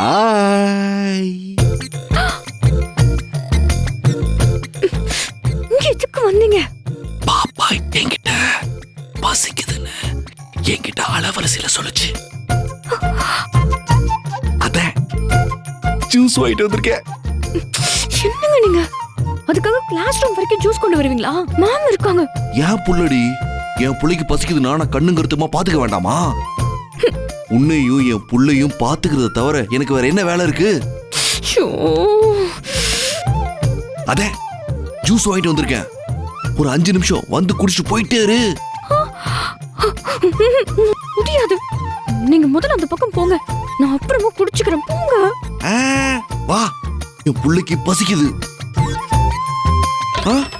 பாய் எதுக்கு வந்தீங்க? பாப்பா என்கிட்ட பசிக்குதுன்னு என்கிட்ட அளவரசியில சொல்லுச்சு. அதான் ஜூஸ் வாங்கிட்டு வந்திருக்கேன் என்னங்க நீங்க? அதுக்காக கிளாஸ் ரூம் வரைக்கும் ஜூஸ் கொண்டு வருவீங்களா? மேம் இருக்காங்க. ஏன் புள்ளடி? என் பிள்ளைக்கு பசிக்குதுன்னா நான் கண்ணுங்கருத்துமா பாத்துக்க வேண்டாமா? உன்னையும் என் புள்ளையும் பாத்துக்கிறத தவிர எனக்கு வேற என்ன வேலை இருக்கு? அதே ஜூஸ் வாங்கிட்டு வந்திருக்கேன். ஒரு அஞ்சு நிமிஷம் வந்து குடிச்சிட்டு போயிட்டே இரு. முடியாது. நீங்க முதல்ல அந்த பக்கம் போங்க. நான் அப்புறமா குடிச்சுக்கிறேன். போங்க. ஆ, வா. என் புள்ளைக்கு பசிக்குது. ஆ?